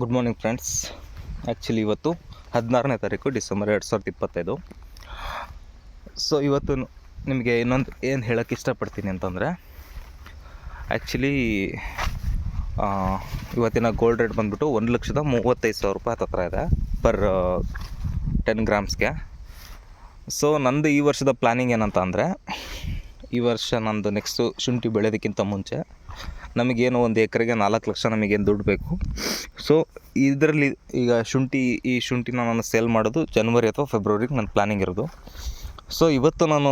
Good morning friends actually ಇವತ್ತು ಹದಿನಾರನೇ ತಾರೀಕು ಡಿಸೆಂಬರ್ ಎರಡು ಸಾವಿರದ ಇಪ್ಪತ್ತೈದು. ಸೊ ಇವತ್ತು ನಿಮಗೆ ಇನ್ನೊಂದು ಏನು ಹೇಳೋಕ್ಕೆ ಇಷ್ಟಪಡ್ತೀನಿ ಅಂತಂದರೆ ಆ್ಯಕ್ಚುಲಿ ಇವತ್ತಿನ ಗೋಲ್ಡ್ ರೇಟ್ ಬಂದುಬಿಟ್ಟು ಒಂದು ಲಕ್ಷದ ಮೂವತ್ತೈದು ಸಾವಿರ ರೂಪಾಯಿ ಹತ್ತತ್ರ ಇದೆ ಪರ್ ಟೆನ್ ಗ್ರಾಮ್ಸ್ಗೆ ಸೊ ನಂದು ಈ ವರ್ಷದ ಪ್ಲ್ಯಾನಿಂಗ್ ಏನಂತ ಅಂದರೆ ಈ ವರ್ಷ ನಂದು ನೆಕ್ಸ್ಟು ಶುಂಠಿ ಬೆಳೆಯೋದಕ್ಕಿಂತ ಮುಂಚೆ ನಮಗೇನು ಒಂದು ಎಕರೆಗೆ ನಾಲ್ಕು ಲಕ್ಷ ನಮಗೇನು ದುಡ್ಡು ಬೇಕು. ಸೊ ಇದರಲ್ಲಿ ಈಗ ಶುಂಠಿ, ಈ ಶುಂಠಿನ ನಾನು ಸೆಲ್ ಮಾಡೋದು ಜನವರಿ ಅಥವಾ ಫೆಬ್ರವರಿಗೆ ನನ್ನ ಪ್ಲ್ಯಾನಿಂಗ್ ಇರೋದು. ಸೊ ಇವತ್ತು ನಾನು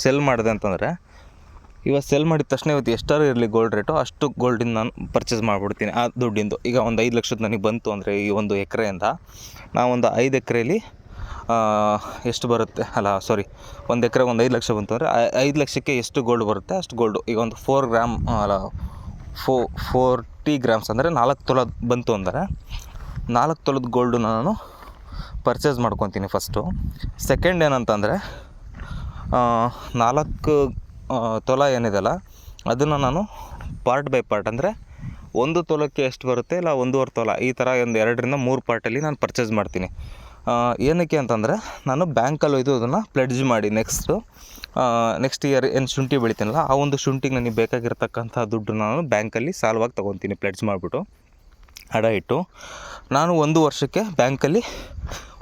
ಸೆಲ್ ಮಾಡಿದೆ ಅಂತಂದರೆ, ಇವಾಗ ಸೆಲ್ ಮಾಡಿದ ತಕ್ಷಣ ಇವತ್ತು ಎಷ್ಟಾರು ಇರಲಿ ಗೋಲ್ಡ್ ರೇಟು ಅಷ್ಟು ಗೋಲ್ಡಿಂದ ನಾನು ಪರ್ಚೇಸ್ ಮಾಡಿಬಿಡ್ತೀನಿ ಆ ದುಡ್ಡಿಂದು. ಈಗ ಒಂದು ಐದು ಲಕ್ಷದ ನನಗೆ ಬಂತು ಅಂದರೆ ಈ ಒಂದು ಎಕರೆಯಿಂದ ನಾವು ಒಂದು ಐದು ಎಕರೆಯಲ್ಲಿ ಎಷ್ಟು ಬರುತ್ತೆ? ಅಲ್ಲ ಸಾರಿ ಒಂದು ಎಕರೆ ಒಂದು ಐದು ಲಕ್ಷ ಬಂತು ಅಂದರೆ ಐದು ಲಕ್ಷಕ್ಕೆ ಎಷ್ಟು ಗೋಲ್ಡ್ ಬರುತ್ತೆ? ಅಷ್ಟು ಗೋಲ್ಡು ಈಗ ಒಂದು ಫೋರ್ ಗ್ರಾಮ್ ಅಲ್ಲ ಫೋ ಫೋರ್ಟಿ ಗ್ರಾಮ್ಸ್ ಅಂದರೆ ನಾಲ್ಕು ತೊಲ ಬಂತು ಅಂದರೆ, ನಾಲ್ಕು ತೊಲದ ಗೋಲ್ಡು ನಾನು ಪರ್ಚೇಸ್ ಮಾಡ್ಕೊತೀನಿ ಫಸ್ಟು ಸೆಕೆಂಡ್ ಏನಂತಂದರೆ ನಾಲ್ಕು ತೊಲ ಏನಿದೆಯಲ್ಲ ಅದನ್ನು ನಾನು ಪಾರ್ಟ್ ಬೈ ಪಾರ್ಟ್ ಅಂದರೆ ಒಂದು ತೊಲಕ್ಕೆ ಎಷ್ಟು ಬರುತ್ತೆ? ಇಲ್ಲ, ಒಂದೂವರೆ ತೊಲ. ಈ ಥರ ಒಂದು ಎರಡರಿಂದ ಮೂರು ಪಾರ್ಟಲ್ಲಿ ನಾನು ಪರ್ಚೇಸ್ ಮಾಡ್ತೀನಿ. ಏನಕ್ಕೆ ಅಂತಂದರೆ ನಾನು ಬ್ಯಾಂಕಲ್ಲಿ ಒಯ್ದು ಅದನ್ನು ಪ್ಲೆಡ್ಜ್ ಮಾಡಿ ನೆಕ್ಸ್ಟು ನೆಕ್ಸ್ಟ್ ಇಯರ್ ಏನು ಶುಂಠಿ ಬೆಳಿತೀನಲ್ಲ, ಆ ಒಂದು ಶುಂಠಿಗೆ ನನಗೆ ಬೇಕಾಗಿರ್ತಕ್ಕಂಥ ದುಡ್ಡು ನಾನು ಬ್ಯಾಂಕಲ್ಲಿ ಸಾಲವಾಗಿ ತೊಗೊತೀನಿ ಪ್ಲೆಡ್ಜ್ ಮಾಡಿಬಿಟ್ಟು ಅಡ ಇಟ್ಟು. ನಾನು ಒಂದು ವರ್ಷಕ್ಕೆ ಬ್ಯಾಂಕಲ್ಲಿ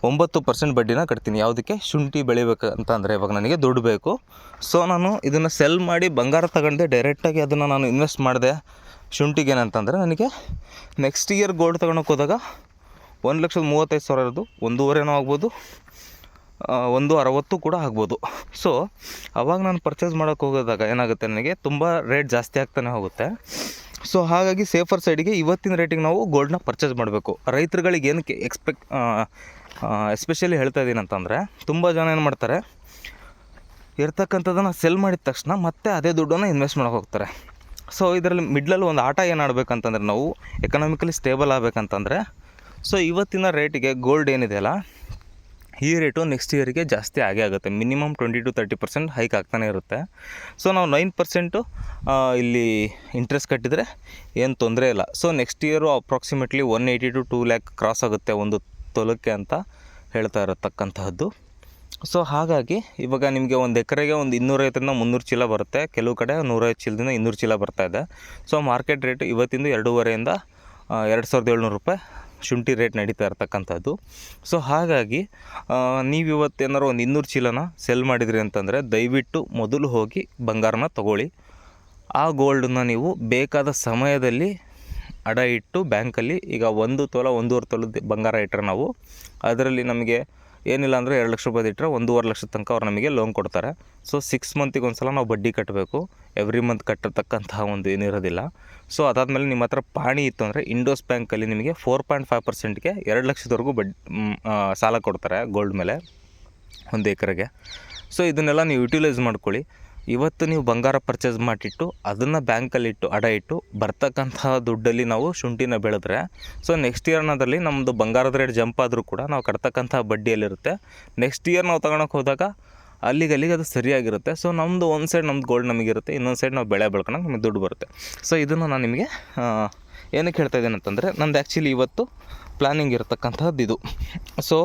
ಒಂಬತ್ತು ಪರ್ಸೆಂಟ್ ಬಡ್ಡಿನ ಕಟ್ತೀನಿ. ಯಾವುದಕ್ಕೆ? ಶುಂಠಿ ಬೆಳಿಬೇಕು ಅಂತ ಅಂದರೆ ಇವಾಗ ನನಗೆ ದುಡ್ಡು ಬೇಕು. ಸೊ ನಾನು ಇದನ್ನು ಸೆಲ್ ಮಾಡಿ ಬಂಗಾರ ತಗೊಂಡೆ ಡೈರೆಕ್ಟಾಗಿ ಅದನ್ನು ನಾನು ಇನ್ವೆಸ್ಟ್ ಮಾಡಿದೆ. ಶುಂಠಿಗೆ ಏನಂತಂದರೆ ನನಗೆ ನೆಕ್ಸ್ಟ್ ಇಯರ್ ಗೋಲ್ಡ್ ತೊಗೊಳಕ್ಕೆ ಹೋದಾಗ ಒಂದು ಲಕ್ಷದ ಮೂವತ್ತೈದು ಸಾವಿರ ಇರೋದು ಒಂದೂವರೆನೂ ಆಗ್ಬೋದು ಒಂದು ಅರವತ್ತು ಕೂಡ ಆಗ್ಬೋದು. ಸೊ ಅವಾಗ ನಾನು ಪರ್ಚೇಸ್ ಮಾಡೋಕೆ ಹೋಗೋದಾಗ ಏನಾಗುತ್ತೆ ನನಗೆ? ತುಂಬ ರೇಟ್ ಜಾಸ್ತಿ ಆಗ್ತಾನೆ ಹೋಗುತ್ತೆ. ಸೊ ಹಾಗಾಗಿ ಸೇಫರ್ ಸೈಡಿಗೆ ಇವತ್ತಿನ ರೇಟಿಗೆ ನಾವು ಗೋಲ್ಡ್ನ ಪರ್ಚೇಸ್ ಮಾಡಬೇಕು. ರೈತರುಗಳಿಗೆ ಏನಕ್ಕೆ ಎಕ್ಸ್ಪೆಕ್ಟ್ ಎಸ್ಪೆಷಲಿ ಹೇಳ್ತಾ ಇದ್ದೀನಿ ಅಂತಂದರೆ, ತುಂಬ ಜನ ಏನು ಮಾಡ್ತಾರೆ? ಇರ್ತಕ್ಕಂಥದ್ದನ್ನು ಸೆಲ್ ಮಾಡಿದ ತಕ್ಷಣ ಮತ್ತೆ ಅದೇ ದುಡ್ಡನ್ನು ಇನ್ವೆಸ್ಟ್ ಮಾಡೋಕೆ ಹೋಗ್ತಾರೆ. ಸೊ ಇದರಲ್ಲಿ ಮಿಡ್ಲಲ್ಲಿ ಒಂದು ಆಟ ಏನು ಆಡಬೇಕಂತಂದ್ರೆ ನಾವು ಎಕನಾಮಿಕಲಿ ಸ್ಟೇಬಲ್ ಆಗಬೇಕಂತಂದರೆ ಸೊ ಇವತ್ತಿನ ರೇಟಿಗೆ ಗೋಲ್ಡ್ ಏನಿದೆಯಲ್ಲ ಈ ರೇಟು ನೆಕ್ಸ್ಟ್ ಇಯರಿಗೆ ಜಾಸ್ತಿ ಆಗೇ ಆಗುತ್ತೆ. Minimum twenty to thirty percent hike ಆಗ್ತಾನೆ ಇರುತ್ತೆ. ಸೊ ನಾವು ನೈನ್ ಪರ್ಸೆಂಟು ಇಲ್ಲಿ ಇಂಟ್ರೆಸ್ಟ್ ಕಟ್ಟಿದರೆ ಏನು ತೊಂದರೆ ಇಲ್ಲ. So next year approximately one eighty to two lakh cross ಆಗುತ್ತೆ ಒಂದು ತೊಲಕ್ಕೆ ಅಂತ ಹೇಳ್ತಾ ಇರತಕ್ಕಂತಹದ್ದು. ಸೊ ಹಾಗಾಗಿ ಇವಾಗ ನಿಮಗೆ ಒಂದು ಎಕರೆಗೆ ಒಂದು ಇನ್ನೂರೈವತ್ತರಿಂದ ಮುನ್ನೂರು ಚೀಲ ಬರುತ್ತೆ. ಕೆಲವು ಕಡೆ ನೂರೈವತ್ತು ಚೀಲದಿಂದ ಇನ್ನೂರು ಚೀಲ ಬರ್ತಾ ಇದೆ. ಸೊ ಮಾರ್ಕೆಟ್ ರೇಟ್ ಇವತ್ತಿಂದ ಎರಡೂವರೆಯಿಂದ ಎರಡು ಸಾವಿರದ ಏಳ್ನೂರು ರೂಪಾಯಿ ಶುಂಠಿ ರೇಟ್ ನಡೀತಾ ಇರ್ತಕ್ಕಂಥದ್ದು. ಸೊ ಹಾಗಾಗಿ ನೀವು ಇವತ್ತು ಏನಾರು ಒಂದು ಇನ್ನೂರು ಚೀಲನ ಸೆಲ್ ಮಾಡಿದ್ರಿ ಅಂತಂದರೆ ದಯವಿಟ್ಟು ಮೊದಲು ಹೋಗಿ ಬಂಗಾರನ ತಗೊಳ್ಳಿ. ಆ ಗೋಲ್ಡನ್ನ ನೀವು ಬೇಕಾದ ಸಮಯದಲ್ಲಿ ಅಡ ಇಟ್ಟು ಬ್ಯಾಂಕಲ್ಲಿ ಈಗ ಒಂದು ತೊಲ, ಒಂದೂವರೆ ತೊಲದ ಬಂಗಾರ ಇಟ್ಟರೆ ನಾವು, ಅದರಲ್ಲಿ ನಮಗೆ ಏನಿಲ್ಲ ಅಂದರೆ ಎರಡು ಲಕ್ಷ ರೂಪಾಯಿ ಇಟ್ಟರೆ ಒಂದೂವರೆ ಲಕ್ಷದ ತನಕ ಅವ್ರು ನಮಗೆ ಲೋನ್ ಕೊಡ್ತಾರೆ. ಸೊ ಸಿಕ್ಸ್ ಮಂತಿಗೆ ಒಂದು ಸಲ ನಾವು ಬಡ್ಡಿ ಕಟ್ಟಬೇಕು ಎವ್ರಿ ಮಂತ್ ಕಟ್ಟತಕ್ಕಂತಹ ಒಂದು ಏನಿರೋದಿಲ್ಲ ಸೊ ಅದಾದಮೇಲೆ ನಿಮ್ಮ ಹತ್ರ ಪಾಣಿ ಇತ್ತು ಅಂದರೆ ಇಂಡೋಸ್ ಬ್ಯಾಂಕಲ್ಲಿ ನಿಮಗೆ ಫೋರ್ ಪಾಯಿಂಟ್ ಫೈವ್ ಪರ್ಸೆಂಟ್ಗೆ ಎರಡು ಲಕ್ಷದವರೆಗೂ ಬಡ್ ಸಾಲ ಕೊಡ್ತಾರೆ ಗೋಲ್ಡ್ ಮೇಲೆ, ಒಂದು ಎಕರೆಗೆ. ಸೊ ಇದನ್ನೆಲ್ಲ ನೀವು ಯುಟಿಲೈಸ್ ಮಾಡ್ಕೊಳ್ಳಿ. ಇವತ್ತು ನೀವು ಬಂಗಾರ ಪರ್ಚೇಸ್ ಮಾಡಿಟ್ಟು, ಅದನ್ನು ಬ್ಯಾಂಕಲ್ಲಿಟ್ಟು ಅಡ ಇಟ್ಟು, ಬರ್ತಕ್ಕಂಥ ದುಡ್ಡಲ್ಲಿ ನಾವು ಶುಂಠಿನ ಬೆಳೆದ್ರೆ ಸೊ ನೆಕ್ಸ್ಟ್ ಇಯರ್ನದಲ್ಲಿ ನಮ್ಮದು ಬಂಗಾರದ ರೇಟ್ ಜಂಪ್ ಆದರೂ ಕೂಡ ನಾವು ಕಟ್ತಕ್ಕಂಥ ಬಡ್ಡಿಯಲ್ಲಿರುತ್ತೆ. ನೆಕ್ಸ್ಟ್ ಇಯರ್ ನಾವು ತಗೊಳಕ್ಕೆ ಹೋದಾಗ ಅಲ್ಲಿಗೆ ಅಲ್ಲಿಗೆ ಅದು ಸರಿಯಾಗಿರುತ್ತೆ. ಸೊ ನಮ್ಮದು ಒಂದು ಸೈಡ್ ನಮ್ಮದು ಗೋಲ್ಡ್ ನಮಗಿರುತ್ತೆ, ಇನ್ನೊಂದು ಸೈಡ್ ನಾವು ಬೆಳೆ ಬೆಳ್ಕೊಳಕ್ಕೆ ನಮಗೆ ದುಡ್ಡು ಬರುತ್ತೆ. ಸೊ ಇದನ್ನು ನಾನು ನಿಮಗೆ ಏನಕ್ಕೆ ಹೇಳ್ತಾ ಇದ್ದೀನಿ ಅಂತಂದರೆ ನಂದು ಆ್ಯಕ್ಚುಲಿ ಇವತ್ತು ಪ್ಲ್ಯಾನಿಂಗ್ ಇರತಕ್ಕಂಥದ್ದು ಇದು. ಸೊ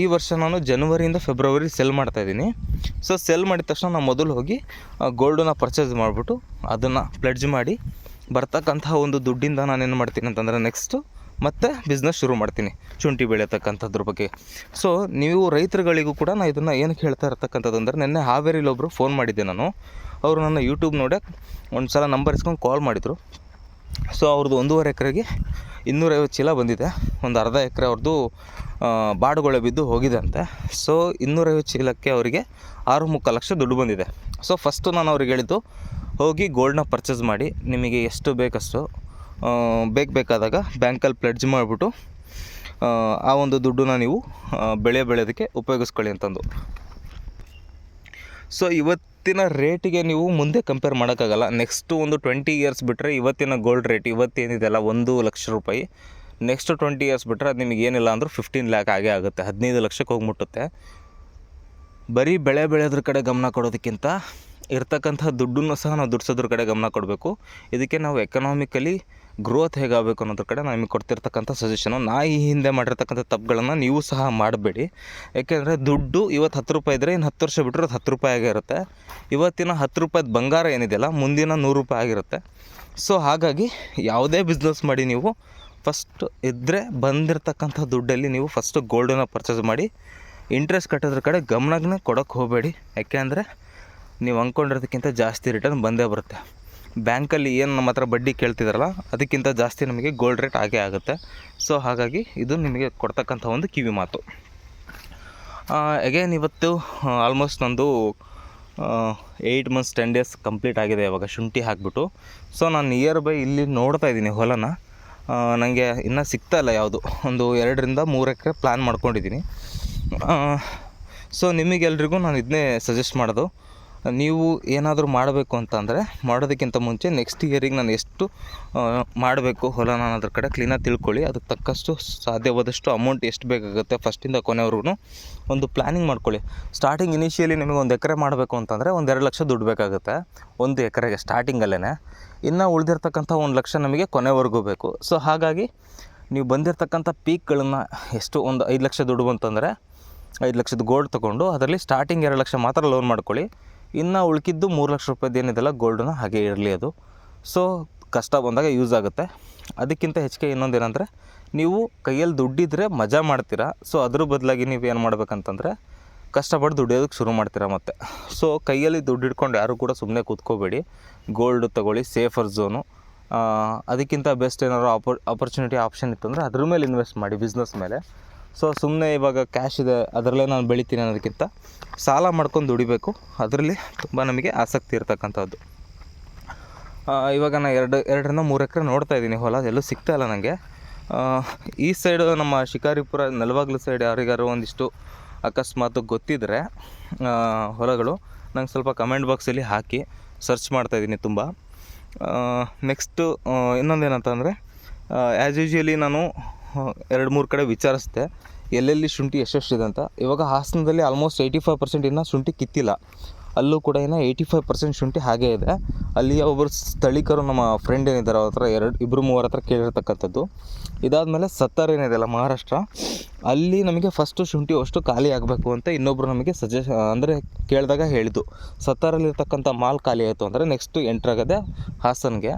ಈ ವರ್ಷ ನಾನು ಜನವರಿಯಿಂದ ಫೆಬ್ರವರಿ ಸೆಲ್ ಮಾಡ್ತಾಯಿದ್ದೀನಿ ಸೊ ಸೆಲ್ ಮಾಡಿದ ತಕ್ಷಣ ನಾನು ಮೊದಲು ಹೋಗಿ ಗೋಲ್ಡನ್ನ ಪರ್ಚೇಸ್ ಮಾಡಿಬಿಟ್ಟು ಅದನ್ನು ಪ್ಲೆಡ್ಜ್ ಮಾಡಿ, ಬರ್ತಕ್ಕಂತಹ ಒಂದು ದುಡ್ಡಿಂದ ನಾನೇನು ಮಾಡ್ತೀನಿ ಅಂತಂದರೆ ನೆಕ್ಸ್ಟು ಮತ್ತು ಬಿಸ್ನೆಸ್ ಶುರು ಮಾಡ್ತೀನಿ, ಶುಂಠಿ ಬೆಳೆಯತಕ್ಕಂಥದ್ರ ಬಗ್ಗೆ. ಸೊ ನೀವು ರೈತರುಗಳಿಗೂ ಕೂಡ ನಾನು ಇದನ್ನು ಏನಕ್ಕೆ ಹೇಳ್ತಾ ಇರ್ತಕ್ಕಂಥದ್ದು ಅಂದರೆ, ನಿನ್ನೆ ಹಾವೇರಿಲಿ ಒಬ್ಬರು ಫೋನ್ ಮಾಡಿದ್ದೆ ನಾನು. ಅವರು ನನ್ನ ಯೂಟ್ಯೂಬ್ ನೋಡಿ ಒಂದು ಸಲ ನಂಬರ್ ಇಸ್ಕೊಂಡು ಕಾಲ್ ಮಾಡಿದರು. ಸೊ ಅವ್ರದ್ದು ಒಂದೂವರೆ ಎಕರೆಗೆ ಇನ್ನೂರೈವತ್ತು ಚೀಲ ಬಂದಿದೆ. ಒಂದು ಅರ್ಧ ಎಕರೆ ಅವ್ರದ್ದು ಬಾಡುಗೊಳೆ ಬಿದ್ದು ಹೋಗಿದೆ ಅಂತೆ. ಸೊ ಇನ್ನೂರೈವತ್ತು ಚೀಲಕ್ಕೆ ಅವರಿಗೆ ಆರು ಮುಕ್ಕಾಲು ಲಕ್ಷ ದುಡ್ಡು ಬಂದಿದೆ. ಸೊ ಫಸ್ಟು ನಾನು ಅವ್ರಿಗೆ ಹೇಳಿದ್ದು, ಹೋಗಿ ಗೋಲ್ಡ್ನ ಪರ್ಚೇಸ್ ಮಾಡಿ, ನಿಮಗೆ ಎಷ್ಟು ಬೇಕಷ್ಟು ಬೇಕು ಬೇಕಾದಾಗ ಬ್ಯಾಂಕಲ್ಲಿ ಪ್ಲೆಡ್ಜ್ ಮಾಡಿಬಿಟ್ಟು, ಆ ಒಂದು ದುಡ್ಡನ್ನ ನೀವು ಬೆಳೆ ಬೆಳೆಯೋದಕ್ಕೆ ಉಪಯೋಗಿಸ್ಕೊಳ್ಳಿ ಅಂತಂದು. ಸೊ ಇವತ್ತಿನ ರೇಟಿಗೆ ನೀವು ಮುಂದೆ ಕಂಪೇರ್ ಮಾಡೋಕ್ಕಾಗಲ್ಲ. ನೆಕ್ಸ್ಟು ಒಂದು ಟ್ವೆಂಟಿ ಇಯರ್ಸ್ ಬಿಟ್ಟರೆ ಇವತ್ತಿನ ಗೋಲ್ಡ್ ರೇಟ್ ಇವತ್ತೇನಿದೆಯಲ್ಲ ಒಂದು ಲಕ್ಷ ರೂಪಾಯಿ. ನೆಕ್ಸ್ಟ್ ಟ್ವೆಂಟಿ ಇಯರ್ಸ್ ಬಿಟ್ಟರೆ ಅದು ನಿಮಗೆ ಏನಿಲ್ಲ ಅಂದರೂ ಫಿಫ್ಟೀನ್ ಲ್ಯಾಕ್ ಆಗೇ ಆಗುತ್ತೆ. ಹದಿನೈದು ಲಕ್ಷಕ್ಕೆ ಹೋಗಿ ಮುಟ್ಟುತ್ತೆ ಬರೀ ಬೆಳೆ ಬೆಳೆಯೋದ್ರ ಕಡೆ ಗಮನ ಕೊಡೋದಕ್ಕಿಂತ ಇರ್ತಕ್ಕಂಥ ದುಡ್ಡನ್ನು ಸಹ ನಾವು ದುಡ್ಸೋದ್ರ ಕಡೆ ಗಮನ ಕೊಡಬೇಕು. ಇದಕ್ಕೆ ನಾವು ಎಕನಾಮಿಕಲಿ ಗ್ರೋತ್ ಹೇಗಾಗಬೇಕು ಅನ್ನೋದ್ರ ಕಡೆ ನಾನು ನಿಮಗೆ ಕೊಡ್ತಿರ್ತಕ್ಕಂಥ ಸಜೆಷನು ನಾ ಈ ಹಿಂದೆ ಮಾಡಿರ್ತಕ್ಕಂಥ ತಪ್ಪುಗಳನ್ನು ನೀವು ಸಹ ಮಾಡಬೇಡಿ. ಯಾಕೆಂದರೆ ದುಡ್ಡು ಇವತ್ತು ಹತ್ತು ರೂಪಾಯಿ ಇದ್ದರೆ ಇನ್ನು ಹತ್ತು ವರ್ಷ ಬಿಟ್ಟರೆ ಅದು ಹತ್ತು ರೂಪಾಯಿ ಆಗಿರುತ್ತೆ ಇವತ್ತಿನ ಹತ್ತು ರೂಪಾಯಿದು ಬಂಗಾರ ಏನಿದೆಯಲ್ಲ, ಮುಂದಿನ ನೂರು ರೂಪಾಯಿ ಆಗಿರುತ್ತೆ. ಸೊ ಹಾಗಾಗಿ ಯಾವುದೇ ಬಿಸ್ನೆಸ್ ಮಾಡಿ ನೀವು ಫಸ್ಟ್ ಇದ್ದರೆ ಬಂದಿರತಕ್ಕಂಥ ದುಡ್ಡಲ್ಲಿ ನೀವು ಫಸ್ಟು ಗೋಲ್ಡನ್ನು ಪರ್ಚೇಸ್ ಮಾಡಿ ಇಂಟ್ರೆಸ್ಟ್ ಕಟ್ಟೋದ್ರ ಕಡೆ ಗಮನನೇ ಕೊಡೋಕ್ಕೆ ಹೋಗಬೇಡಿ. ಯಾಕೆಂದರೆ ನೀವು ಅಂದ್ಕೊಂಡಿರೋದಕ್ಕಿಂತ ಜಾಸ್ತಿ ರಿಟರ್ನ್ ಬಂದೇ ಬರುತ್ತೆ. ಬ್ಯಾಂಕಲ್ಲಿ ಏನು ನಮ್ಮ ಹತ್ರ ಬಡ್ಡಿ ಕೇಳ್ತಿದಾರಲ್ಲ, ಅದಕ್ಕಿಂತ ಜಾಸ್ತಿ ನಮಗೆ ಗೋಲ್ಡ್ ರೇಟ್ ಆಗೇ ಆಗುತ್ತೆ. ಸೊ ಹಾಗಾಗಿ ಇದು ನಿಮಗೆ ಕೊಡ್ತಕ್ಕಂಥ ಒಂದು ಕಿವಿ ಮಾತು. ಅಗೇನ್ ಇವತ್ತು ಆಲ್ಮೋಸ್ಟ್ ನಂದು eight months ten days complete ಆಗಿದೆ ಇವಾಗ ಶುಂಠಿ ಹಾಕಿಬಿಟ್ಟು. ಸೊ ನಾನು ನಿಯರ್ ಬೈ ಇಲ್ಲಿ ನೋಡ್ತಾ ಇದ್ದೀನಿ ಹೊಲನ. ನನಗೆ ಇನ್ನೂ ಸಿಗ್ತಾ ಇಲ್ಲ ಯಾವುದು. ಒಂದು ಎರಡರಿಂದ ಮೂರು ಎಕರೆ ಪ್ಲ್ಯಾನ್ ಮಾಡ್ಕೊಂಡಿದ್ದೀನಿ. ಸೊ ನಿಮಗೆಲ್ರಿಗೂ ನಾನು ಇದನ್ನೇ ಸಜೆಸ್ಟ್ ಮಾಡೋದು. ನೀವು ಏನಾದರೂ ಮಾಡಬೇಕು ಅಂತಂದರೆ ಮಾಡೋದಕ್ಕಿಂತ ಮುಂಚೆ ನೆಕ್ಸ್ಟ್ ಇಯರಿಗೆ ನಾನು ಎಷ್ಟು ಮಾಡಬೇಕು, ಹೊಲನ ಅನ್ನೋದ್ರ ಕಡೆ ಕ್ಲೀನಾಗಿ ತಿಳ್ಕೊಳ್ಳಿ. ಅದಕ್ಕೆ ತಕ್ಕಷ್ಟು ಸಾಧ್ಯವಾದಷ್ಟು ಅಮೌಂಟ್ ಎಷ್ಟು ಬೇಕಾಗುತ್ತೆ ಫಸ್ಟಿಂದ ಕೊನೆವರೆಗೂ ಒಂದು ಪ್ಲ್ಯಾನಿಂಗ್ ಮಾಡ್ಕೊಳ್ಳಿ. ಸ್ಟಾರ್ಟಿಂಗ್ ಇನಿಷಿಯಲಿ ನಿಮಗೆ ಒಂದು ಎಕರೆ ಮಾಡಬೇಕು ಅಂತಂದರೆ ಒಂದು ಎರಡು ಲಕ್ಷ ದುಡ್ಡು ಬೇಕಾಗುತ್ತೆ. ಒಂದು ಎಕರೆಗೆ ಸ್ಟಾರ್ಟಿಂಗಲ್ಲೇ ಇನ್ನು ಉಳಿದಿರ್ತಕ್ಕಂಥ ಒಂದು ಲಕ್ಷ ನಮಗೆ ಕೊನೆವರೆಗೂ ಬೇಕು. ಸೊ ಹಾಗಾಗಿ ನೀವು ಬಂದಿರತಕ್ಕಂಥ ಪೀಕ್ಗಳನ್ನು ಎಷ್ಟು ಒಂದು ಐದು ಲಕ್ಷ ದುಡ್ಡು ಅಂತಂದರೆ ಐದು ಲಕ್ಷದ ಗೋಲ್ಡ್ ತೊಗೊಂಡು, ಅದರಲ್ಲಿ ಸ್ಟಾರ್ಟಿಂಗ್ ಎರಡು ಲಕ್ಷ ಮಾತ್ರ ಲೋನ್ ಮಾಡ್ಕೊಳ್ಳಿ. ಇನ್ನು ಉಳ್ಕಿದ್ದು ಮೂರು ಲಕ್ಷ ರೂಪಾಯ್ದು ಏನಿದೆಲ್ಲ ಗೋಲ್ಡನ್ನು ಹಾಗೆ ಇರಲಿ ಅದು. ಸೊ ಕಷ್ಟ ಬಂದಾಗ ಯೂಸ್ ಆಗುತ್ತೆ. ಅದಕ್ಕಿಂತ ಹೆಚ್ಚಿಗೆ ಇನ್ನೊಂದು ಏನಂದರೆ, ನೀವು ಕೈಯಲ್ಲಿ ದುಡ್ಡಿದ್ರೆ ಮಜಾ ಮಾಡ್ತೀರಾ. ಸೊ ಅದ್ರ ಬದಲಾಗಿ ನೀವು ಏನು ಮಾಡ್ಬೇಕಂತಂದರೆ, ಕಷ್ಟಪಟ್ಟು ದುಡಿಯೋದಕ್ಕೆ ಶುರು ಮಾಡ್ತೀರಾ ಮತ್ತೆ. ಸೊ ಕೈಯಲ್ಲಿ ದುಡ್ಡು ಇಟ್ಕೊಂಡು ಯಾರು ಕೂಡ ಸುಮ್ಮನೆ ಕೂತ್ಕೋಬೇಡಿ. ಗೋಲ್ಡ್ ತೊಗೊಳ್ಳಿ ಸೇಫರ್ ಝೋನು ಅದಕ್ಕಿಂತ ಬೆಸ್ಟ್ ಏನಾದ್ರು ಆಪರ್ ಆಪರ್ಚುನಿಟಿ ಆಪ್ಷನ್ ಇತ್ತಂದರೆ ಅದ್ರ ಮೇಲೆ ಇನ್ವೆಸ್ಟ್ ಮಾಡಿ ಬಿಸ್ನೆಸ್ ಮೇಲೆ. ಸೊ ಸುಮ್ಮನೆ ಇವಾಗ ಕ್ಯಾಶ್ ಇದೆ, ಅದರಲ್ಲೇ ನಾನು ಬೆಳಿತೀನಿ ಅನ್ನೋದಕ್ಕಿಂತ ಸಾಲ ಮಾಡ್ಕೊಂಡು ದುಡಿಬೇಕು. ಅದರಲ್ಲಿ ತುಂಬ ನಮಗೆ ಆಸಕ್ತಿ ಇರ್ತಕ್ಕಂಥದ್ದು. ಇವಾಗ ನಾನು ಎರಡು, ಎರಡರಿಂದ ಮೂರು ಎಕರೆ ನೋಡ್ತಾ ಇದ್ದೀನಿ ಹೊಲ, ಎಲ್ಲೂ ಸಿಗ್ತಾ ಇಲ್ಲ ನನಗೆ ಈ ಸೈಡು ನಮ್ಮ ಶಿಕಾರಿಪುರ, ನೆಲವಾಗ್ಲು ಸೈಡ್ ಯಾರಿಗಾರು ಒಂದಿಷ್ಟು ಅಕಸ್ಮಾತ್ ಗೊತ್ತಿದ್ದರೆ ಹೊಲಗಳು ನಂಗೆ ಸ್ವಲ್ಪ ಕಮೆಂಟ್ ಬಾಕ್ಸಲ್ಲಿ ಹಾಕಿ ಸರ್ಚ್ ಮಾಡ್ತಾಯಿದ್ದೀನಿ ತುಂಬ. ನೆಕ್ಸ್ಟು ಇನ್ನೊಂದೇನಂತಂದರೆ ಆ್ಯಸ್ ಯೂಶ್ವಲಿ ನಾನು ಎರಡು ಮೂರು ಕಡೆ ವಿಚಾರಿಸಿದೆ ಎಲ್ಲೆಲ್ಲಿ ಶುಂಠಿ ಎಷ್ಟೆಷ್ಟಿದೆ ಅಂತ. ಇವಾಗ ಹಾಸನದಲ್ಲಿ ಆಲ್ಮೋಸ್ಟ್ ಏಯ್ಟಿ ಫೈವ್ ಪರ್ಸೆಂಟ್ ಇನ್ನೂ ಶುಂಠಿ ಕಿತ್ತಿಲ್ಲ. ಅಲ್ಲೂ ಕೂಡ ಇನ್ನೂ ಏಯ್ಟಿ ಫೈವ್ ಪರ್ಸೆಂಟ್ ಶುಂಠಿ ಹಾಗೇ ಇದೆ. ಅಲ್ಲಿ ಒಬ್ಬರು ಸ್ಥಳೀಕರು ನಮ್ಮ ಫ್ರೆಂಡ್ ಏನಿದ್ದಾರೆ ಅವ್ರ ಹತ್ರ ಎರಡು ಇಬ್ಬರು ಮೂವರ ಹತ್ರ ಕೇಳಿರ್ತಕ್ಕಂಥದ್ದು. ಇದಾದಮೇಲೆ ಸತ್ತಾರ್ ಏನಿದೆಯಲ್ಲ ಮಹಾರಾಷ್ಟ್ರ. ಅಲ್ಲಿ ನಮಗೆ ಫಸ್ಟು ಶುಂಠಿ ಅಷ್ಟು ಖಾಲಿ ಆಗಬೇಕು ಅಂತ ಇನ್ನೊಬ್ಬರು ನಮಗೆ ಸಜೆಸ್ ಅಂದರೆ ಕೇಳಿದಾಗ ಹೇಳಿದ್ದು. ಸತ್ತಾರಲ್ಲಿರ್ತಕ್ಕಂಥ ಮಾಲ್ ಖಾಲಿ ಆಯಿತು ಅಂದರೆ ನೆಕ್ಸ್ಟು ಎಂಟ್ರಾಗದೆ ಹಾಸನ್ಗೆ.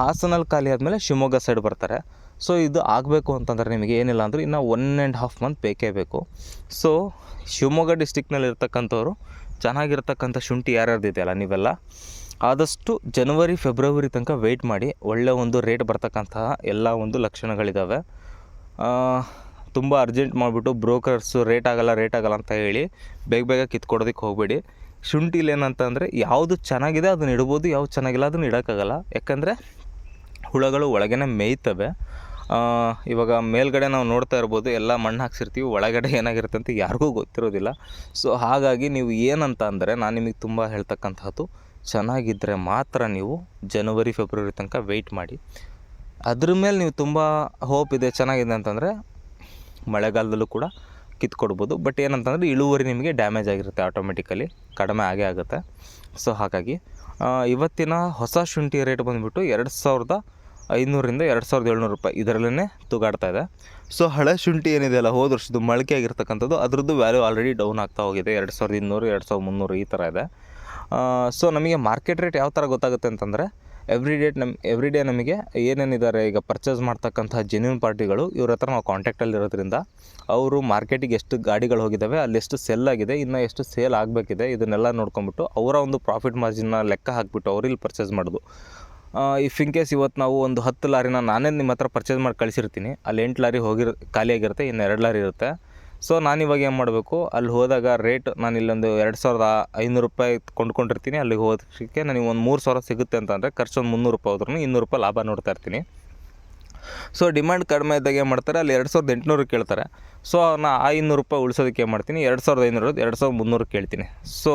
ಹಾಸನಲ್ಲಿ ಖಾಲಿ ಆದಮೇಲೆ ಶಿವಮೊಗ್ಗ ಸೈಡ್ ಬರ್ತಾರೆ. ಸೊ ಇದು ಆಗಬೇಕು ಅಂತಂದರೆ ನಿಮಗೆ ಏನಿಲ್ಲ ಅಂದರೂ ಇನ್ನು ಒನ್ ಆ್ಯಂಡ್ ಹಾಫ್ ಮಂತ್ ಬೇಕೇ ಬೇಕು. ಸೊ ಶಿವಮೊಗ್ಗ ಡಿಸ್ಟಿಕ್ನಲ್ಲಿ ಇರ್ತಕ್ಕಂಥವ್ರು, ಚೆನ್ನಾಗಿರ್ತಕ್ಕಂಥ ಶುಂಠಿ ಯಾರ್ಯಾರ್ದು ಇದೆಯಲ್ಲ ನೀವೆಲ್ಲ, ಆದಷ್ಟು ಜನವರಿ ಫೆಬ್ರವರಿ ತನಕ ವೆಯ್ಟ್ ಮಾಡಿ ಒಳ್ಳೆಯ ಒಂದು ರೇಟ್ ಬರ್ತಕ್ಕಂತಹ ಎಲ್ಲ ಒಂದು ಲಕ್ಷಣಗಳಿದ್ದಾವೆ ತುಂಬ ಅರ್ಜೆಂಟ್ ಮಾಡಿಬಿಟ್ಟು ಬ್ರೋಕರ್ಸು ರೇಟ್ ಆಗಲ್ಲ ರೇಟ್ ಆಗಲ್ಲ ಅಂತ ಹೇಳಿ ಬೇಗ ಬೇಗ ಕಿತ್ಕೊಡೋದಕ್ಕೆ ಹೋಗಬೇಡಿ. ಶುಂಠಿಲಿ ಏನಂತಂದರೆ ಯಾವುದು ಚೆನ್ನಾಗಿದೆ ಅದನ್ನ ಇಡ್ಬೋದು, ಯಾವ್ದು ಚೆನ್ನಾಗಿಲ್ಲ ಅದನ್ನ ಇಡೋಕ್ಕಾಗಲ್ಲ. ಯಾಕಂದರೆ ಹುಳಗಳು ಒಳಗೇನೆ ಮೇಯ್ತವೆ. ಇವಾಗ ಮೇಲ್ಗಡೆ ನಾವು ನೋಡ್ತಾ ಇರ್ಬೋದು, ಎಲ್ಲ ಮಣ್ಣು ಹಾಕ್ಸಿರ್ತೀವಿ, ಒಳಗಡೆ ಏನಾಗಿರುತ್ತೆ ಅಂತ ಯಾರಿಗೂ ಗೊತ್ತಿರೋದಿಲ್ಲ. ಸೊ, ಹಾಗಾಗಿ ನೀವು ಏನಂತ ಅಂದರೆ ನಾನು ನಿಮಗೆ ತುಂಬ ಹೇಳ್ತಕ್ಕಂಥದ್ದು ಚೆನ್ನಾಗಿದ್ದರೆ ಮಾತ್ರ ನೀವು ಜನವರಿ, ಫೆಬ್ರವರಿ ತನಕ ವೆಯ್ಟ್ ಮಾಡಿ. ಅದ್ರ ಮೇಲೆ ನೀವು ತುಂಬ ಹೋಪ್ ಇದೆ, ಚೆನ್ನಾಗಿದೆ ಅಂತಂದರೆ ಮಳೆಗಾಲದಲ್ಲೂ ಕೂಡ ಕಿತ್ಕೊಡ್ಬೋದು. ಬಟ್ ಏನಂತಂದರೆ ಇಳುವರಿ ನಿಮಗೆ ಡ್ಯಾಮೇಜ್ ಆಗಿರುತ್ತೆ ಆಟೋಮೆಟಿಕಲಿ ಕಡಿಮೆ ಆಗೇ ಆಗುತ್ತೆ. ಸೊ ಹಾಗಾಗಿ ಇವತ್ತಿನ ಹೊಸ ಶುಂಠಿ ರೇಟ್ ಬಂದುಬಿಟ್ಟು ಎರಡು ಸಾವಿರದ ಐನೂರಿಂದ ಎರಡು ಸಾವಿರದ ಏಳ್ನೂರು ರೂಪಾಯಿ ಇದರಲ್ಲೇ ತೂಗಾಡ್ತಾ ಇದೆ. ಸೊ ಹಳೆ ಶುಂಠಿ ಏನಿದೆಯಲ್ಲ ಹೋದ ವರ್ಷದ್ದು ಮೊಳಕೆ ಆಗಿರ್ತಕ್ಕಂಥದ್ದು, ಅದ್ರದ್ದು ವ್ಯಾಲ್ಯೂ ಆಲ್ರೆಡಿ ಡೌನ್ ಆಗ್ತಾ ಹೋಗಿದೆ. ಎರಡು ಸಾವಿರದ ಇನ್ನೂರು, ಎರಡು ಸಾವಿರದ ಮುನ್ನೂರು ಈ ಥರ ಇದೆ. ಸೊ ನಮಗೆ ಮಾರ್ಕೆಟ್ ರೇಟ್ ಯಾವ ಥರ ಗೊತ್ತಾಗುತ್ತೆ ಅಂತಂದರೆ ಎವ್ರಿ ಡೇಟ್ ನಮ್ಮ ಎವ್ರಿ ಡೇ ನಮಗೆ ಏನೇನಿದ್ದಾರೆ, ಈಗ ಪರ್ಚೇಸ್ ಮಾಡ್ತಕ್ಕಂಥ ಜೆನ್ಯೂನ್ ಪಾರ್ಟಿಗಳು ಇವ್ರ ಹತ್ರ ನಾವು ಕಾಂಟ್ಯಾಕ್ಟಲ್ಲಿ ಇರೋದ್ರಿಂದ ಅವರು ಮಾರ್ಕೆಟಿಗೆ ಎಷ್ಟು ಗಾಡಿಗಳು ಹೋಗಿದ್ದಾವೆ ಅಲ್ಲಿ ಎಷ್ಟು ಸೆಲ್ ಆಗಿದೆ, ಇನ್ನು ಎಷ್ಟು ಸೇಲ್ ಆಗಬೇಕಿದೆ, ಇದನ್ನೆಲ್ಲ ನೋಡ್ಕೊಂಬಿಟ್ಟು ಅವರ ಒಂದು ಪ್ರಾಫಿಟ್ ಮಾರ್ಜಿನ್ನ ಲೆಕ್ಕ ಹಾಕಿಬಿಟ್ಟು ಅವ್ರಲ್ಲಿ ಪರ್ಚೇಸ್ ಮಾಡೋದು. ಇಫ್ ಇನ್ ಕೇಸ್ ಇವತ್ತು ನಾವು ಒಂದು ಹತ್ತು ಲಾರಿನ ನಾನೇ ನಿಮ್ಮ ಹತ್ರ ಪರ್ಚೇಸ್ ಮಾಡಿ ಕಳಿಸಿರ್ತೀನಿ. ಅಲ್ಲಿ ಎಂಟು ಲಾರಿ ಹೋಗಿರ್ ಖಾಲಿಯಾಗಿರುತ್ತೆ ಇನ್ನು ಎರಡು ಲಾರಿ ಇರುತ್ತೆ. ಸೊ ನಾನು ಇವಾಗ ಏನು ಮಾಡಬೇಕು, ಅಲ್ಲಿ ಹೋದಾಗ ರೇಟ್ ನಾನು ಇಲ್ಲೊಂದು ಎರಡು ಸಾವಿರದ ಐನೂರು ರೂಪಾಯಿ ಕೊಂಡ್ಕೊಂಡಿರ್ತೀನಿ. ಅಲ್ಲಿಗೆ ಹೋದಕ್ಕೆ ನನಗೆ ಒಂದು ಮೂರು ಸಾವಿರ ಸಿಗುತ್ತೆ ಅಂತಂದರೆ ಖರ್ಚು ಒಂದು ಮುನ್ನೂರು ರೂಪಾಯಿ ಹೋದ್ರೂ ಇನ್ನೂರು ರೂಪಾಯಿ ಲಾಭ ನೋಡ್ತಾ ಇರ್ತೀನಿ. ಸೊ ಡಿಮ್ಯಾಂಡ್ ಕಡಿಮೆ ಇದ್ದಾಗ ಏನು ಮಾಡ್ತಾರೆ, ಅಲ್ಲಿ ಎರಡು ಸಾವಿರದ ಎಂಟುನೂರು ಕೇಳ್ತಾರೆ. ಸೊ ನಾ ಇನ್ನೂರು ರೂಪಾಯಿ ಉಳಿಸೋದಕ್ಕೆ ಏನು ಮಾಡ್ತೀನಿ, ಎರಡು ಸಾವಿರದ ಐನೂರು, ಎರಡು ಸಾವಿರದ ಮುನ್ನೂರು ಕೇಳ್ತೀನಿ. ಸೊ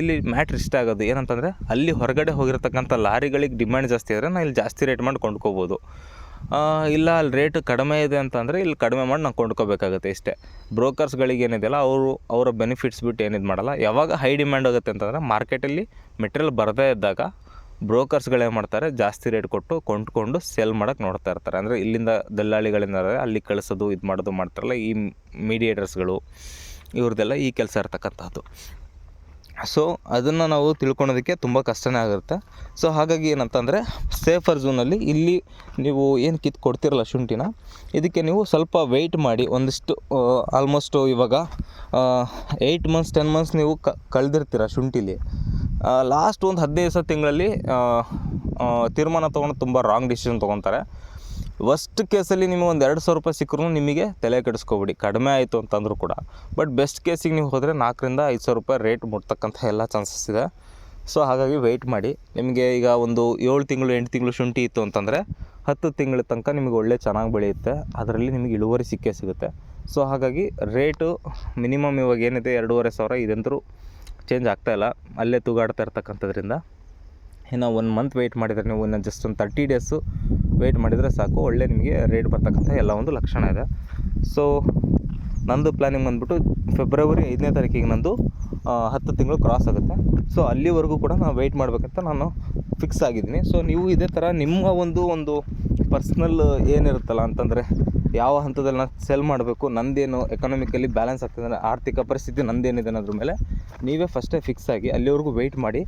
ಇಲ್ಲಿ ಮ್ಯಾಟ್ರ್ ಇಷ್ಟ ಆಗೋದು ಏನಂತಂದರೆ ಅಲ್ಲಿ ಹೊರಗಡೆ ಹೋಗಿರ್ತಕ್ಕಂಥ ಲಾರಿಗಳಿಗೆ ಡಿಮ್ಯಾಂಡ್ ಜಾಸ್ತಿ ಆದರೆ ನಾನು ಇಲ್ಲಿ ಜಾಸ್ತಿ ರೇಟ್ ಮಾಡಿ ಕೊಂಡ್ಕೋಬೋದು. ಇಲ್ಲ, ಅಲ್ಲಿ ರೇಟ್ ಕಡಿಮೆ ಇದೆ ಅಂತಂದರೆ ಇಲ್ಲಿ ಕಡಿಮೆ ಮಾಡಿ ನಾವು ಕೊಂಡ್ಕೋಬೇಕಾಗುತ್ತೆ ಇಷ್ಟೇ. ಬ್ರೋಕರ್ಸ್ಗಳಿಗೆ ಏನಿದೆಯಲ್ಲ, ಅವರು ಅವರ ಬೆನಿಫಿಟ್ಸ್ ಬಿಟ್ಟು ಏನಿದು ಮಾಡಲ್ಲ. ಯಾವಾಗ ಹೈ ಡಿಮ್ಯಾಂಡ್ ಆಗುತ್ತೆ ಅಂತಂದರೆ ಮಾರ್ಕೆಟಲ್ಲಿ ಮೆಟೀರಿಯಲ್ ಬರದೇ ಇದ್ದಾಗ ಬ್ರೋಕರ್ಸ್ಗಳೇನು ಮಾಡ್ತಾರೆ, ಜಾಸ್ತಿ ರೇಟ್ ಕೊಟ್ಟು ಕೊಂಡ್ಕೊಂಡು ಸೆಲ್ ಮಾಡೋಕ್ಕೆ ನೋಡ್ತಾ ಇರ್ತಾರೆ. ಅಂದರೆ ಇಲ್ಲಿಂದ ದಲ್ಲಾಳಿಗಳಿಂದ ಅಲ್ಲಿ ಕಳಿಸೋದು, ಇದು ಮಾಡೋದು ಮಾಡ್ತಾರಲ್ಲ ಈ ಮೀಡಿಯೇಟರ್ಸ್ಗಳು ಇವ್ರದ್ದೆಲ್ಲ ಈ ಕೆಲಸ ಇರ್ತಕ್ಕಂಥದ್ದು ಸೊ ಅದನ್ನು ನಾವು ತಿಳ್ಕೊಳೋದಕ್ಕೆ ತುಂಬ ಕಷ್ಟನೇ ಆಗುತ್ತೆ. ಸೊ ಹಾಗಾಗಿ ಏನಂತಂದರೆ ಸೇಫರ್ ಝೂನಲ್ಲಿ ಇಲ್ಲಿ ನೀವು ಏನು ಕಿತ್ತು ಕೊಡ್ತಿರಲ್ಲ ಶುಂಠಿನ, ಇದಕ್ಕೆ ನೀವು ಸ್ವಲ್ಪ ವೆಯ್ಟ್ ಮಾಡಿ, ಒಂದಿಷ್ಟು ಆಲ್ಮೋಸ್ಟು ಇವಾಗ ಏಯ್ಟ್ ಮಂತ್ಸ್ ಟೆನ್ ಮಂತ್ಸ್ ನೀವು ಕ, ಕಳೆದಿರ್ತೀರ ಶುಂಠಿಲಿ. ಲಾಸ್ಟ್ ಒಂದು ಹದಿನೈದು ದಿವಸ ತಿಂಗಳಲ್ಲಿ ತೀರ್ಮಾನ ತೊಗೊಂಡು ತುಂಬ ರಾಂಗ್ ಡಿಸಿಷನ್ ತೊಗೊತಾರೆ. ವರ್ಸ್ಟ್ ಕೇಸಲ್ಲಿ ನಿಮಗೆ ಒಂದು ಎರಡು ಸಾವಿರ ರೂಪಾಯಿ ಸಿಕ್ಕರೂ ನಿಮಗೆ ತಲೆ ಕೆಡಿಸ್ಕೊಬಿಡಿ. ಕಡಿಮೆ ಆಯಿತು ಅಂತಂದರೂ ಕೂಡ. ಬಟ್ ಬೆಸ್ಟ್ ಕೇಸಿಗೆ ನೀವು ಹೋದರೆ ನಾಲ್ಕರಿಂದ ಐದು ಸಾವಿರ ರೂಪಾಯಿ ರೇಟ್ ಮುಟ್ತಕ್ಕಂಥ ಎಲ್ಲ ಚಾನ್ಸಸ್ ಇದೆ. ಸೊ ಹಾಗಾಗಿ ವೆಯ್ಟ್ ಮಾಡಿ. ನಿಮಗೆ ಈಗ ಒಂದು ಏಳು ತಿಂಗಳು, ಎಂಟು ತಿಂಗಳು ಶುಂಠಿ ಇತ್ತು ಅಂತಂದರೆ ಹತ್ತು ತಿಂಗಳ ತನಕ ನಿಮಗೆ ಒಳ್ಳೆ ಚೆನ್ನಾಗಿ ಬೆಳೆಯುತ್ತೆ. ಅದರಲ್ಲಿ ನಿಮಗೆ ಇಳುವರಿ ಸಿಕ್ಕೇ ಸಿಗುತ್ತೆ. ಸೊ ಹಾಗಾಗಿ ರೇಟು ಮಿನಿಮಮ್ ಇವಾಗ ಏನಿದೆ ಎರಡೂವರೆ ಸಾವಿರ ಇದಂತರೂ ಚೇಂಜ್ ಆಗ್ತಾಯಿಲ್ಲ ಅಲ್ಲೇ ತೂಗಾಡ್ತಾ ಇರ್ತಕ್ಕಂಥದ್ರಿಂದ. ಇನ್ನು ಒನ್ ಮಂತ್ ವೆಯ್ಟ್ ಮಾಡಿದರೆ ನೀವು ಇನ್ನು ಜಸ್ಟ್ ಒಂದು ತರ್ಟಿ ಡೇಸು ವೆಯ್ಟ್ ಮಾಡಿದರೆ ಸಾಕು. ಒಳ್ಳೆ ನಿಮಗೆ ರೇಟ್ ಬರ್ತಕ್ಕಂಥ ಎಲ್ಲ ಒಂದು ಲಕ್ಷಣ ಇದೆ. ಸೊ ನಂದು ಪ್ಲ್ಯಾನಿಂಗ್ ಬಂದ್ಬಿಟ್ಟು ಫೆಬ್ರವರಿ ಐದನೇ ತಾರೀಕಿಗೆ ನಂದು ಹತ್ತು ತಿಂಗಳು ಕ್ರಾಸ್ ಆಗುತ್ತೆ. ಸೊ ಅಲ್ಲಿವರೆಗೂ ಕೂಡ ನಾನು ವೆಯ್ಟ್ ಮಾಡಬೇಕಂತ ನಾನು ಫಿಕ್ಸ್ ಆಗಿದ್ದೀನಿ. ಸೊ ನೀವು ಇದೇ ಥರ ನಿಮ್ಮ ಒಂದು ಒಂದು ಪರ್ಸ್ನಲ್ ಏನಿರುತ್ತಲ್ಲ ಅಂತಂದರೆ ಯಾವ ಹಂತದಲ್ಲಿ ನಾನು ಸೆಲ್ ಮಾಡಬೇಕು, ನಂದೇನು ಎಕನಾಮಿಕಲಿ ಬ್ಯಾಲೆನ್ಸ್ ಆಗ್ತದೆ ಅಂದರೆ ಆರ್ಥಿಕ ಪರಿಸ್ಥಿತಿ ನಂದೇನಿದೆ ಅನ್ನೋದ್ರ ಮೇಲೆ ನೀವೇ ಫಸ್ಟೇ ಫಿಕ್ಸ್ ಆಗಿ ಅಲ್ಲಿವರೆಗೂ ವೆಯ್ಟ್ ಮಾಡಿ.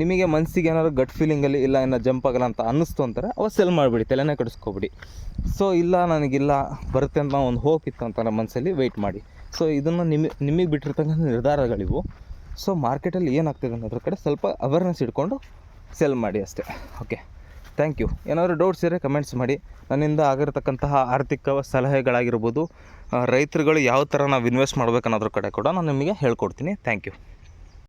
ನಿಮಗೆ ಮನಸ್ಸಿಗೆ ಏನಾದ್ರು ಗಟ್ ಫೀಲಿಂಗಲ್ಲಿ ಇಲ್ಲ ಇನ್ನ ಜಂಪ್ ಆಗಲ್ಲ ಅಂತ ಅನ್ನಿಸ್ತು ಅಂತಾರೆ, ಅವಾಗ ಸೆಲ್ ಮಾಡಿಬಿಡಿ, ತಲೆನೇ ಕಡಿಸ್ಕೊಬಿಡಿ. ಸೊ ಇಲ್ಲ, ನನಗಿಲ್ಲ, ಬರುತ್ತೆ ಅಂತ ಒಂದು ಹೋಪ್ ಇತ್ತು ಅಂತ ನಮ್ಮ ಮನಸ್ಸಲ್ಲಿ ವೆಯ್ಟ್ ಮಾಡಿ. ಸೊ ಇದನ್ನು ನಿಮಗೆ ನಿಮಗೆ ಬಿಟ್ಟಿರ್ತಕ್ಕಂಥ ನಿರ್ಧಾರಗಳಿವು. ಸೊ ಮಾರ್ಕೆಟಲ್ಲಿ ಏನಾಗ್ತಿದೆ ಅನ್ನೋದ್ರ ಕಡೆ ಸ್ವಲ್ಪ ಅವೇರ್ನೆಸ್ ಇಟ್ಕೊಂಡು ಸೆಲ್ ಮಾಡಿ ಅಷ್ಟೇ. ಓಕೆ ಥ್ಯಾಂಕ್ ಯು ಏನಾದರೂ ಡೌಟ್ಸ್ ಇದ್ದರೆ ಕಮೆಂಟ್ಸ್ ಮಾಡಿ. ನನ್ನಿಂದ ಆಗಿರತಕ್ಕಂತಹ ಆರ್ಥಿಕ ಸಲಹೆಗಳಾಗಿರ್ಬೋದು ರೈತರುಗಳು ಯಾವ ಥರ ನಾವು ಇನ್ವೆಸ್ಟ್ ಮಾಡಬೇಕನ್ನೋದ್ರ ಕಡೆ ಕೂಡ ನಾನು ನಿಮಗೆ ಹೇಳ್ಕೊಡ್ತೀನಿ. Thank you